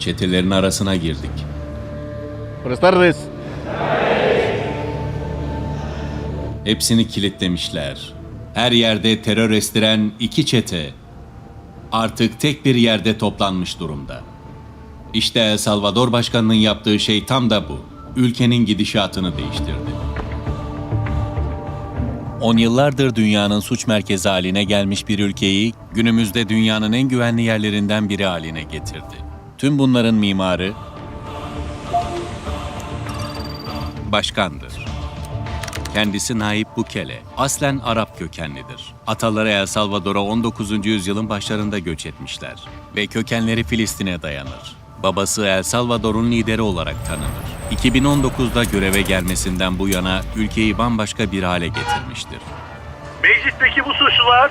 Çetelerin arasına girdik. Buenas tardes. Hepsini kilitlemişler. Her yerde terör estiren iki çete artık tek bir yerde toplanmış durumda. İşte El Salvador Başkanı'nın yaptığı şey tam da bu. Ülkenin gidişatını değiştirdi. On yıllardır dünyanın suç merkezi haline gelmiş bir ülkeyi günümüzde dünyanın en güvenli yerlerinden biri haline getirdi. Tüm bunların mimarı başkandır. Kendisi Naip Bukele. Aslen Arap kökenlidir. Ataları El Salvador'a 19. yüzyılın başlarında göç etmişler ve kökenleri Filistin'e dayanır. Babası El Salvador'un lideri olarak tanınır. 2019'da göreve gelmesinden bu yana ülkeyi bambaşka bir hale getirmiştir. Meclisteki bu suçlular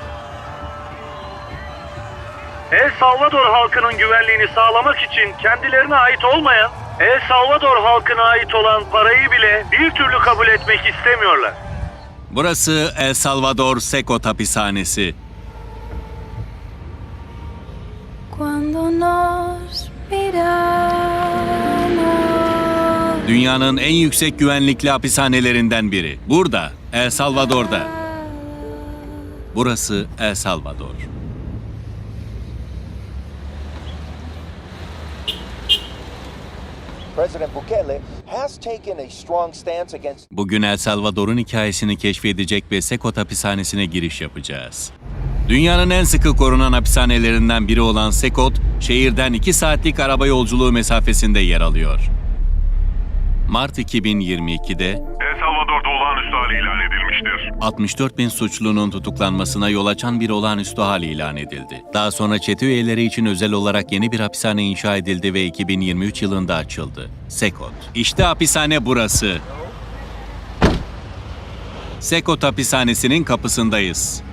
El Salvador halkının güvenliğini sağlamak için kendilerine ait olmayan El Salvador halkına ait olan parayı bile bir türlü kabul etmek istemiyorlar. Burası El Salvador Secot hapishanesi. Cuando nos miramos. Dünyanın en yüksek güvenlikli hapishanelerinden biri. Burada, El Salvador'da. Burası El Salvador. Bugün El Salvador'un hikayesini keşfedecek ve Secot hapishanesine giriş yapacağız. Dünyanın en sıkı korunan hapishanelerinden biri olan Secot, şehirden 2 saatlik araba yolculuğu mesafesinde yer alıyor. Mart 2022'de El Salvador'da olağanüstü hal ilan edilmiştir. 64 bin suçlunun tutuklanmasına yol açan bir olağanüstü hal ilan edildi. Daha sonra çete üyeleri için özel olarak yeni bir hapishane inşa edildi ve 2023 yılında açıldı. Sekot. İşte hapishane burası. Sekot hapishanesinin kapısındayız.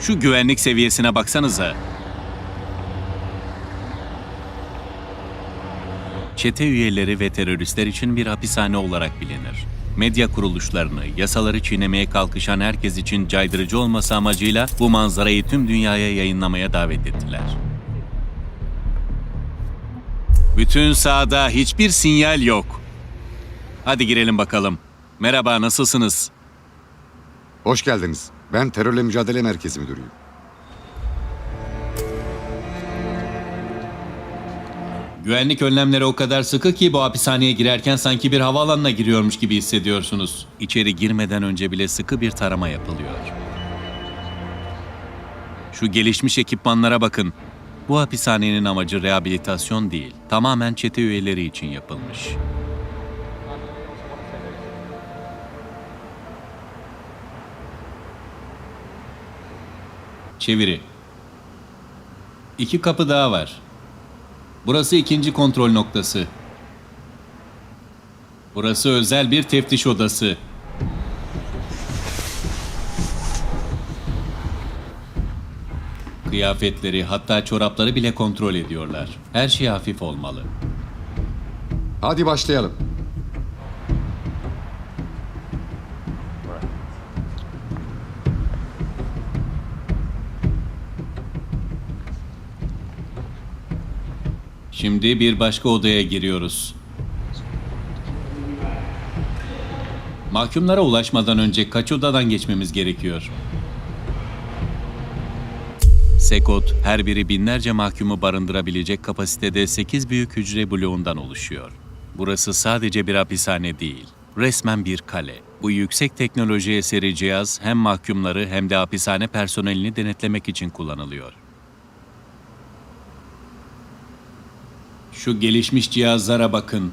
Şu güvenlik seviyesine baksanıza. Çete üyeleri ve teröristler için bir hapishane olarak bilinir. Medya kuruluşlarını, yasaları çiğnemeye kalkışan herkes için caydırıcı olması amacıyla bu manzarayı tüm dünyaya yayınlamaya davet ettiler. Bütün sahada hiçbir sinyal yok. Hadi girelim bakalım. Merhaba, nasılsınız? Hoş geldiniz. Ben Terörle Mücadele Merkezi Müdürüyüm. Güvenlik önlemleri o kadar sıkı ki bu hapishaneye girerken sanki bir havaalanına giriyormuş gibi hissediyorsunuz. İçeri girmeden önce bile sıkı bir tarama yapılıyor. Şu gelişmiş ekipmanlara bakın. Bu hapishanenin amacı rehabilitasyon değil, tamamen çete üyeleri için yapılmış. Çeviri. İki kapı daha var. Burası ikinci kontrol noktası. Burası özel bir teftiş odası. Kıyafetleri hatta çorapları bile kontrol ediyorlar. Her şey hafif olmalı. Hadi başlayalım. Şimdi bir başka odaya giriyoruz. Mahkumlara ulaşmadan önce kaç odadan geçmemiz gerekiyor? Sekot, her biri binlerce mahkumu barındırabilecek kapasitede 8 büyük hücre bloğundan oluşuyor. Burası sadece bir hapishane değil, resmen bir kale. Bu yüksek teknoloji eseri cihaz hem mahkumları hem de hapishane personelini denetlemek için kullanılıyor. Şu gelişmiş cihazlara bakın.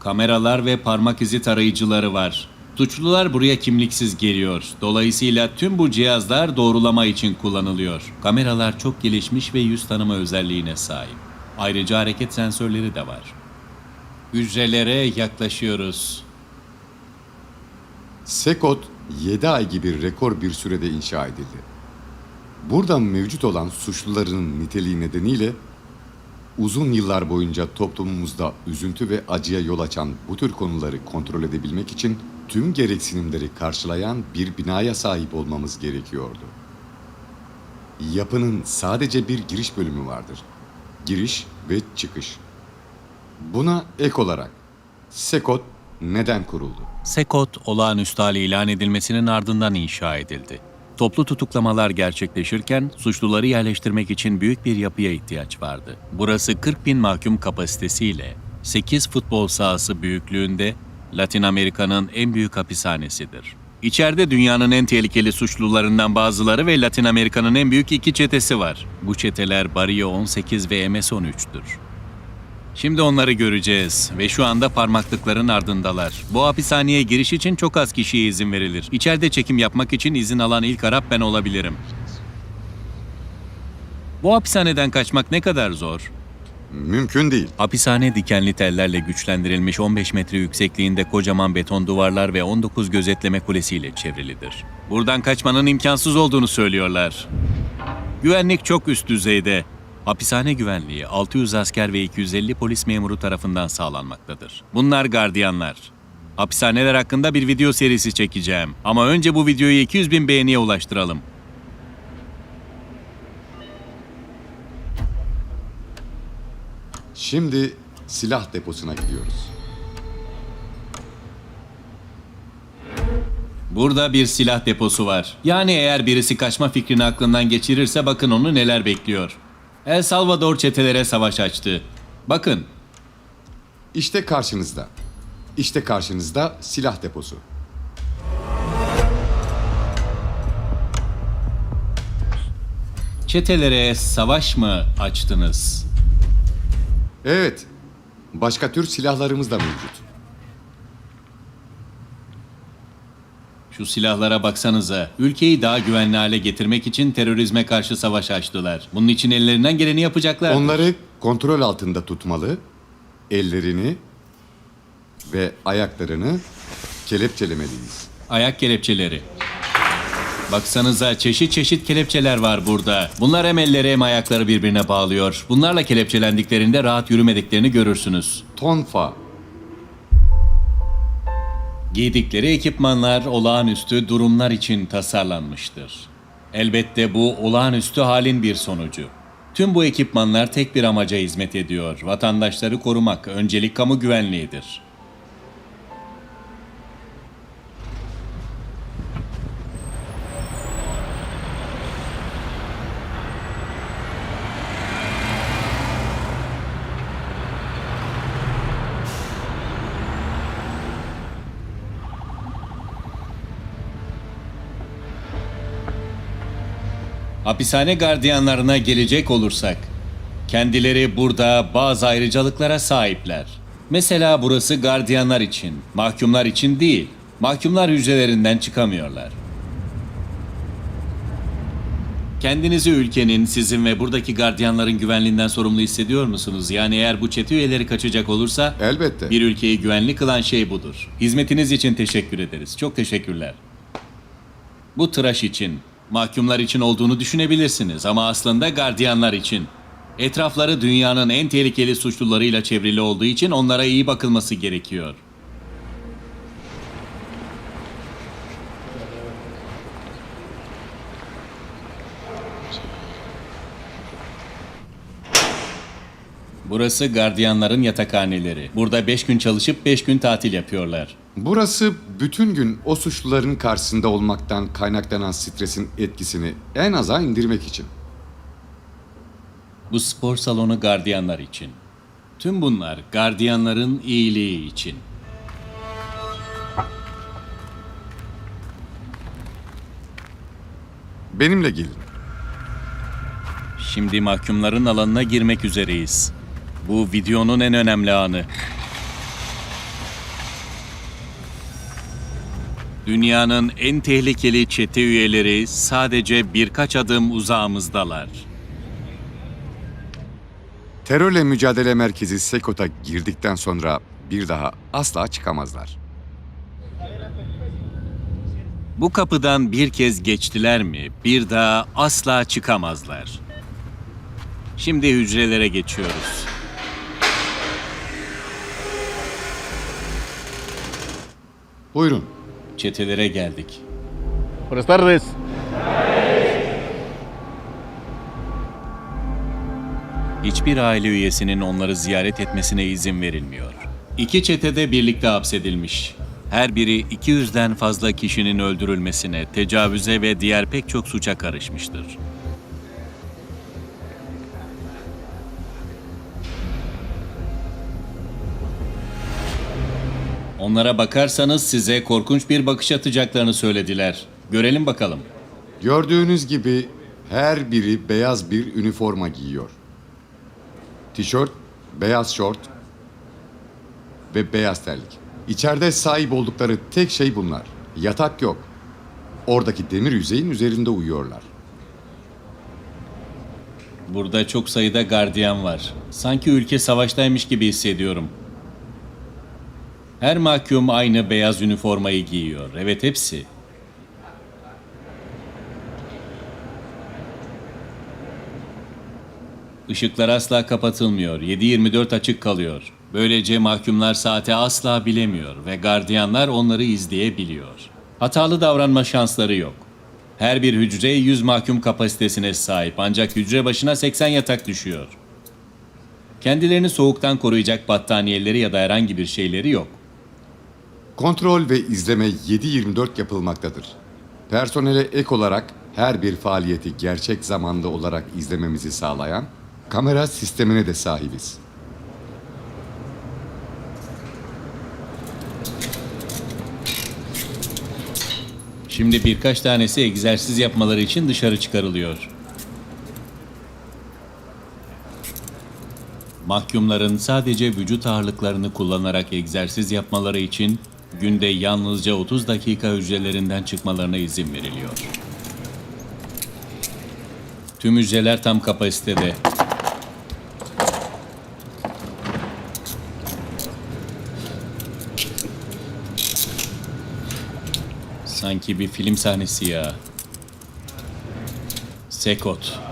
Kameralar ve parmak izi tarayıcıları var. Suçlular buraya kimliksiz geliyor. Dolayısıyla tüm bu cihazlar doğrulama için kullanılıyor. Kameralar çok gelişmiş ve yüz tanıma özelliğine sahip. Ayrıca hareket sensörleri de var. Hücrelere yaklaşıyoruz. Sekot 7 ay gibi rekor bir sürede inşa edildi. Burada mevcut olan suçluların niteliği nedeniyle uzun yıllar boyunca toplumumuzda üzüntü ve acıya yol açan bu tür konuları kontrol edebilmek için tüm gereksinimleri karşılayan bir binaya sahip olmamız gerekiyordu. yapının sadece bir giriş bölümü vardır. Giriş ve çıkış. Buna ek olarak Sekot neden kuruldu? Sekot, olağanüstü hali ilan edilmesinin ardından inşa edildi. Toplu tutuklamalar gerçekleşirken suçluları yerleştirmek için büyük bir yapıya ihtiyaç vardı. Burası 40 bin mahkum kapasitesiyle 8 futbol sahası büyüklüğünde Latin Amerika'nın en büyük hapishanesidir. İçeride dünyanın en tehlikeli suçlularından bazıları ve Latin Amerika'nın en büyük iki çetesi var. Bu çeteler Barrio 18 ve MS-13'tür. Şimdi onları göreceğiz ve şu anda parmaklıkların ardındalar. Bu hapishaneye giriş için çok az kişiye izin verilir. İçeride çekim yapmak için izin alan ilk Arap ben olabilirim. Bu hapishaneden kaçmak ne kadar zor? Mümkün değil. Hapishane dikenli tellerle güçlendirilmiş 15 metre yüksekliğinde kocaman beton duvarlar ve 19 gözetleme kulesiyle çevrilidir. Buradan kaçmanın imkansız olduğunu söylüyorlar. Güvenlik çok üst düzeyde. Hapishane güvenliği 600 asker ve 250 polis memuru tarafından sağlanmaktadır. Bunlar gardiyanlar. Hapishaneler hakkında bir video serisi çekeceğim. Ama önce bu videoyu 200 bin beğeniye ulaştıralım. Şimdi silah deposuna gidiyoruz. Burada bir silah deposu var. Yani eğer birisi kaçma fikrini aklından geçirirse bakın onu neler bekliyor. El Salvador çetelere savaş açtı. Bakın, İşte karşınızda. İşte karşınızda silah deposu. çetelere savaş mı açtınız? Evet. Başka tür silahlarımız da mevcut. Şu silahlara baksanıza. Ülkeyi daha güvenli hale getirmek için terörizme karşı savaş açtılar. Bunun için ellerinden geleni yapacaklar. Onları kontrol altında tutmalı, ellerini ve ayaklarını kelepçelemeliyiz. Ayak kelepçeleri. Baksanıza çeşit çeşit kelepçeler var burada. Bunlar hem elleri hem ayakları birbirine bağlıyor. Bunlarla kelepçelendiklerinde rahat yürümediklerini görürsünüz. Tonfa, Giydikleri ekipmanlar olağanüstü durumlar için tasarlanmıştır. Elbette bu olağanüstü halin bir sonucu. Tüm bu ekipmanlar tek bir amaca hizmet ediyor. Vatandaşları korumak öncelik kamu güvenliğidir. Hapishane gardiyanlarına gelecek olursak, kendileri burada bazı ayrıcalıklara sahipler. Mesela burası gardiyanlar için, mahkumlar için değil. Mahkumlar hücrelerinden çıkamıyorlar. Kendinizi ülkenin, sizin ve buradaki gardiyanların güvenliğinden sorumlu hissediyor musunuz? Yani eğer bu çete üyeleri kaçacak olursa elbette. bir ülkeyi güvenli kılan şey budur. Hizmetiniz için teşekkür ederiz. Çok teşekkürler. Bu tıraş için, mahkumlar için olduğunu düşünebilirsiniz ama aslında gardiyanlar için. Etrafları dünyanın en tehlikeli suçlularıyla çevrili olduğu için onlara iyi bakılması gerekiyor. Burası gardiyanların yatakhaneleri. Burada 5 gün çalışıp 5 gün tatil yapıyorlar. Burası bütün gün o suçluların karşısında olmaktan kaynaklanan stresin etkisini en aza indirmek için. Bu spor salonu gardiyanlar için. Tüm bunlar gardiyanların iyiliği için. Benimle gelin. Şimdi mahkumların alanına girmek üzereyiz. Bu videonun en önemli anı. Dünyanın en tehlikeli çete üyeleri sadece birkaç adım uzağımızdalar. Terörle Mücadele Merkezi Sekot'a girdikten sonra bir daha asla çıkamazlar. Bu kapıdan bir kez geçtiler mi bir daha asla çıkamazlar. Şimdi hücrelere geçiyoruz. Buyurun çetelere geldik. Buenas tardes. Hiçbir aile üyesinin onları ziyaret etmesine izin verilmiyor. İki çetede birlikte hapsedilmiş. Her biri 200'den fazla kişinin öldürülmesine, tecavüze ve diğer pek çok suça karışmıştır. Onlara bakarsanız size korkunç bir bakış atacaklarını söylediler. Görelim bakalım. Gördüğünüz gibi her biri beyaz bir üniforma giyiyor. Tişört, beyaz şort ve beyaz terlik. İçeride sahip oldukları tek şey bunlar. Yatak yok. Oradaki demir yüzeyin üzerinde uyuyorlar. Burada çok sayıda gardiyan var. Sanki ülke savaştaymış gibi hissediyorum. Her mahkum aynı beyaz üniformayı giyiyor. Evet hepsi. Işıklar asla kapatılmıyor. 7-24 açık kalıyor. Böylece mahkumlar saate asla bilemiyor ve gardiyanlar onları izleyebiliyor. Hatalı davranma şansları yok. Her bir hücre 100 mahkum kapasitesine sahip ancak hücre başına 80 yatak düşüyor. Kendilerini soğuktan koruyacak battaniyeleri ya da herhangi bir şeyleri yok. Kontrol ve izleme 7-24 yapılmaktadır. Personele ek olarak her bir faaliyeti gerçek zamanda olarak izlememizi sağlayan kamera sistemine de sahibiz. Şimdi birkaç tanesi egzersiz yapmaları için dışarı çıkarılıyor. Mahkumların sadece vücut ağırlıklarını kullanarak egzersiz yapmaları için günde yalnızca 30 dakika hücrelerinden çıkmalarına izin veriliyor. Tüm hücreler tam kapasitede. Sanki bir film sahnesi ya. Sekot.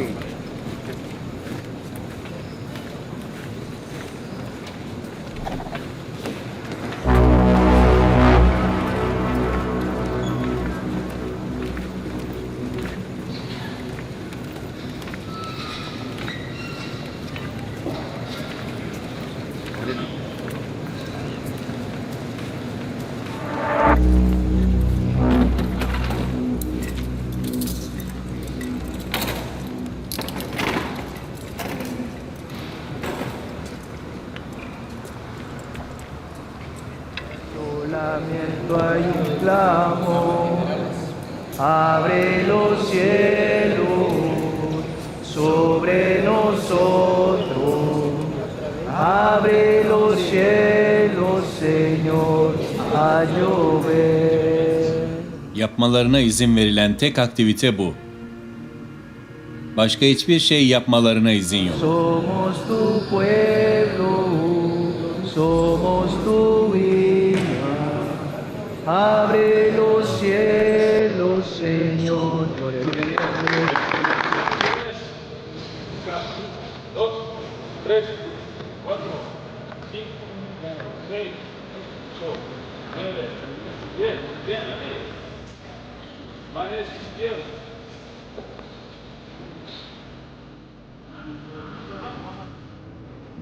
King. Abre los cielos sobre nosotros, abre los cielos, Señor, a llover. Yapmalarına izin verilen tek aktivite bu. Başka hiçbir şey yapmalarına izin yok. Somos tu pueblo, somos tu. Abre los cielos, Señor.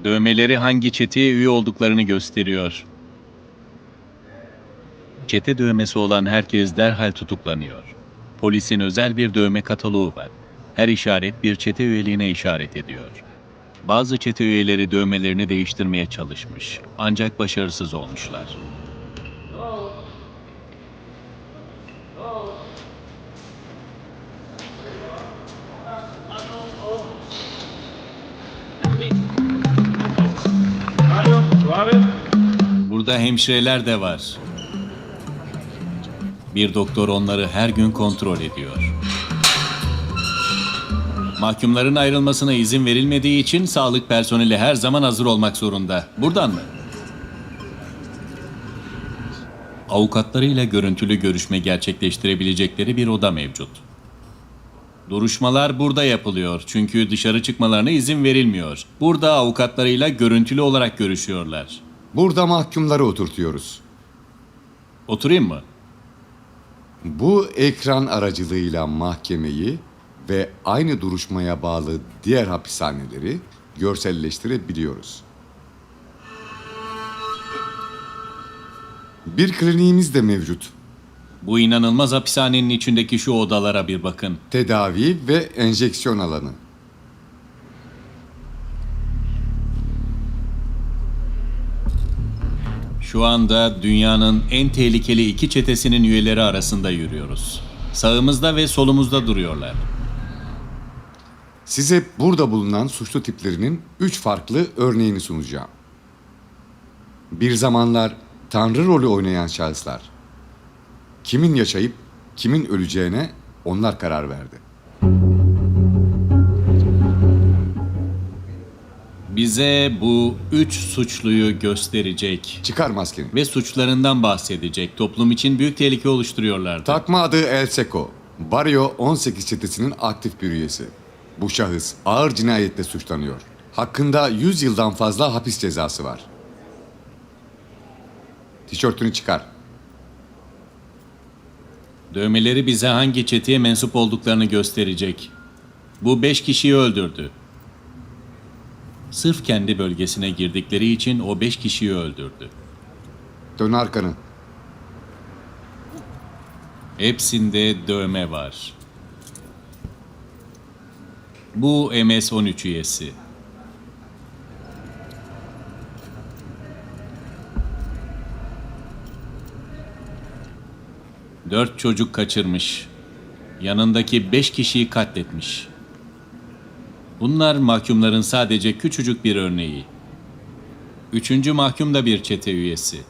Dövmeleri hangi çeteye üye olduklarını gösteriyor. Çete dövmesi olan herkes derhal tutuklanıyor. Polisin özel bir dövme kataloğu var. Her işaret bir çete üyeliğine işaret ediyor. Bazı çete üyeleri dövmelerini değiştirmeye çalışmış. Ancak başarısız olmuşlar. Burada hemşireler de var. Bir doktor onları her gün kontrol ediyor. Mahkumların ayrılmasına izin verilmediği için sağlık personeli her zaman hazır olmak zorunda. Buradan mı? Avukatlarıyla görüntülü görüşme gerçekleştirebilecekleri bir oda mevcut. Duruşmalar burada yapılıyor çünkü dışarı çıkmalarına izin verilmiyor. Burada avukatlarıyla görüntülü olarak görüşüyorlar. Burada mahkumları oturtuyoruz. Oturayım mı? Bu ekran aracılığıyla mahkemeyi ve aynı duruşmaya bağlı diğer hapishaneleri görselleştirebiliyoruz. Bir kliniğimiz de mevcut. Bu inanılmaz hapishanenin içindeki şu odalara bir bakın. Tedavi ve enjeksiyon alanı. Şu anda dünyanın en tehlikeli iki çetesinin üyeleri arasında yürüyoruz. Sağımızda ve solumuzda duruyorlar. Size burada bulunan suçlu tiplerinin üç farklı örneğini sunacağım. Bir zamanlar tanrı rolü oynayan şahıslar. Kimin yaşayıp kimin öleceğine onlar karar verdi. Bize bu üç suçluyu gösterecek Çıkar maskeni. ve suçlarından bahsedecek. Toplum için büyük tehlike oluşturuyorlardı. Takma adı El Seco. Barrio 18 çetesinin aktif bir üyesi. Bu şahıs ağır cinayetle suçlanıyor. Hakkında 100 yıldan fazla hapis cezası var. Tişörtünü çıkar. Dövmeleri bize hangi çeteye mensup olduklarını gösterecek. Bu beş kişiyi öldürdü. Sırf kendi bölgesine girdikleri için o beş kişiyi öldürdü. Dön arkanı. Hepsinde dövme var. Bu MS-13 üyesi. Dört çocuk kaçırmış. Yanındaki beş kişiyi katletmiş. Bunlar mahkumların sadece küçücük bir örneği. Üçüncü mahkum da bir çete üyesi.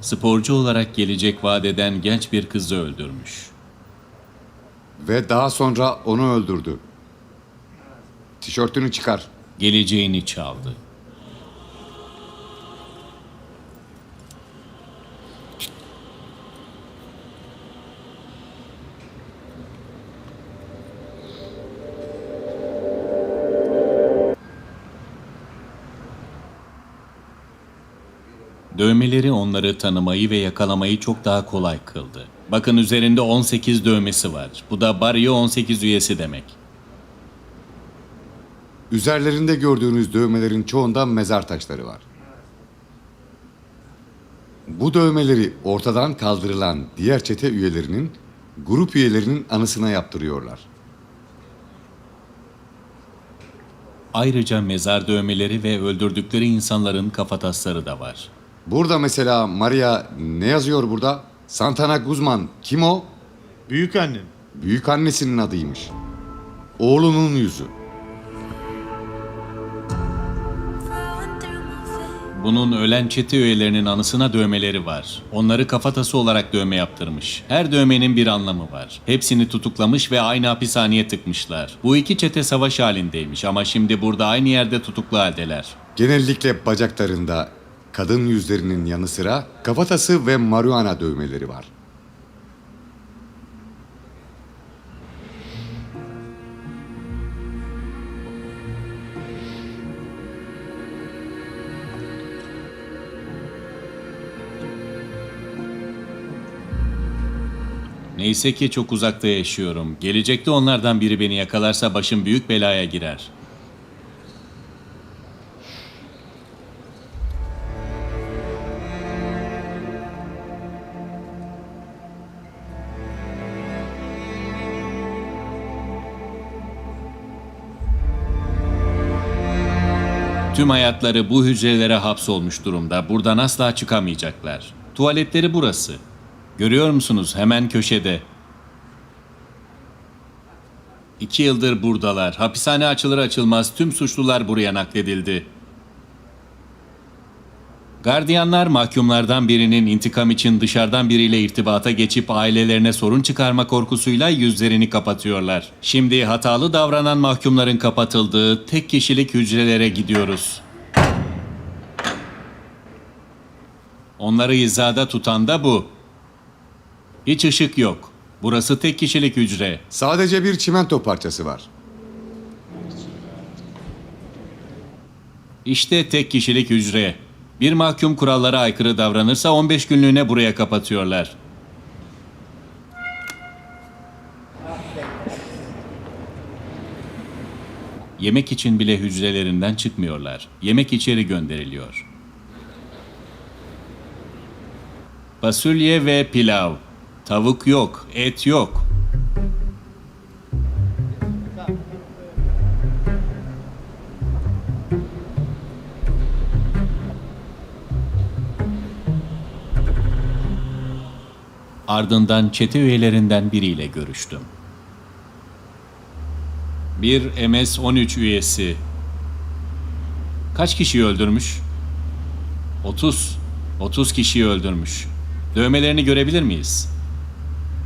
Sporcu olarak gelecek vaat eden genç bir kızı öldürmüş. Ve daha sonra onu öldürdü. Tişörtünü çıkar. Geleceğini çaldı. Dövmeleri onları tanımayı ve yakalamayı çok daha kolay kıldı. Bakın üzerinde 18 dövmesi var. Bu da Barrio 18 üyesi demek. Üzerlerinde gördüğünüz dövmelerin çoğunda mezar taşları var. Bu dövmeleri ortadan kaldırılan diğer çete üyelerinin grup üyelerinin anısına yaptırıyorlar. Ayrıca mezar dövmeleri ve öldürdükleri insanların kafatasları da var. Burada mesela Maria ne yazıyor burada? Santana Guzman kim o? Büyük annen. Büyük annesinin adıymış. Oğlunun yüzü. Bunun ölen çete üyelerinin anısına dövmeleri var. Onları kafatası olarak dövme yaptırmış. Her dövmenin bir anlamı var. Hepsini tutuklamış ve aynı hapishaneye tıkmışlar. Bu iki çete savaş halindeymiş ama şimdi burada aynı yerde tutuklu haldeler. Genellikle bacaklarında kadın yüzlerinin yanı sıra kafatası ve marihuana dövmeleri var. Neyse ki çok uzakta yaşıyorum. Gelecekte onlardan biri beni yakalarsa başım büyük belaya girer. Tüm hayatları bu hücrelere hapsolmuş durumda. Buradan asla çıkamayacaklar. Tuvaletleri burası. Görüyor musunuz? Hemen köşede. İki yıldır buradalar. Hapishane açılır açılmaz tüm suçlular buraya nakledildi. Gardiyanlar mahkumlardan birinin intikam için dışarıdan biriyle irtibata geçip ailelerine sorun çıkarma korkusuyla yüzlerini kapatıyorlar. Şimdi hatalı davranan mahkumların kapatıldığı tek kişilik hücrelere gidiyoruz. Onları hizada tutan da bu. Hiç ışık yok. Burası tek kişilik hücre. Sadece bir çimento parçası var. İşte tek kişilik hücre. Bir mahkum kurallara aykırı davranırsa 15 günlüğüne buraya kapatıyorlar. Yemek için bile hücrelerinden çıkmıyorlar. Yemek içeri gönderiliyor. Fasulye ve pilav. Tavuk yok, et yok. Ardından çete üyelerinden biriyle görüştüm. Bir MS-13 üyesi. Kaç kişiyi öldürmüş? 30. 30 kişiyi öldürmüş. Dövmelerini görebilir miyiz?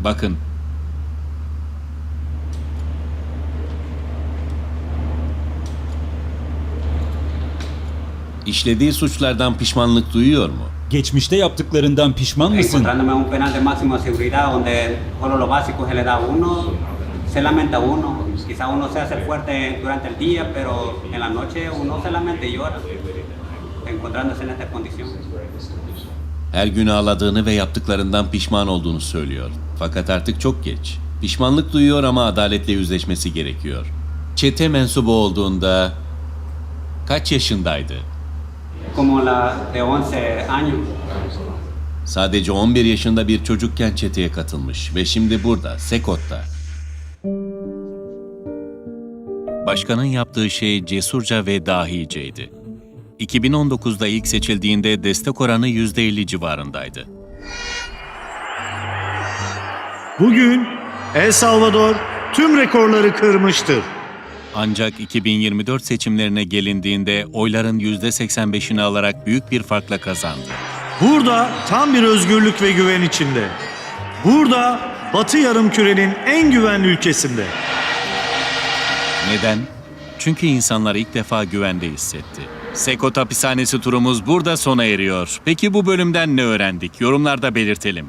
Bakın. İşlediği suçlardan pişmanlık duyuyor mu? Geçmişte yaptıklarından pişman mısın? encontrándome en un penal de máxima seguridad donde solo lo básico se le da a uno, se lamenta uno, quizá uno se hace fuerte durante el día, pero en la noche uno se lamenta y llora, encontrándose en esta condición. Her gün ağladığını ve yaptıklarından pişman olduğunu söylüyor. Fakat artık çok geç. Pişmanlık duyuyor ama adaletle yüzleşmesi gerekiyor. Çete mensubu olduğunda kaç yaşındaydı? Como la de 11 años, Sadece 11 yaşında bir çocukken çeteye katılmış ve şimdi burada, Sekot'ta. Başkanın yaptığı şey cesurca ve dahiceydi. 2019'da ilk seçildiğinde destek oranı %50 civarındaydı. Bugün El Salvador tüm rekorları kırmıştır. Ancak 2024 seçimlerine gelindiğinde oyların %85'ini alarak büyük bir farkla kazandı. Burada tam bir özgürlük ve güven içinde. Burada Batı Yarımküre'nin en güvenli ülkesinde. Neden? Çünkü insanlar ilk defa güvende hissetti. Sekot hapishanesi turumuz burada sona eriyor. Peki bu bölümden ne öğrendik? Yorumlarda belirtelim.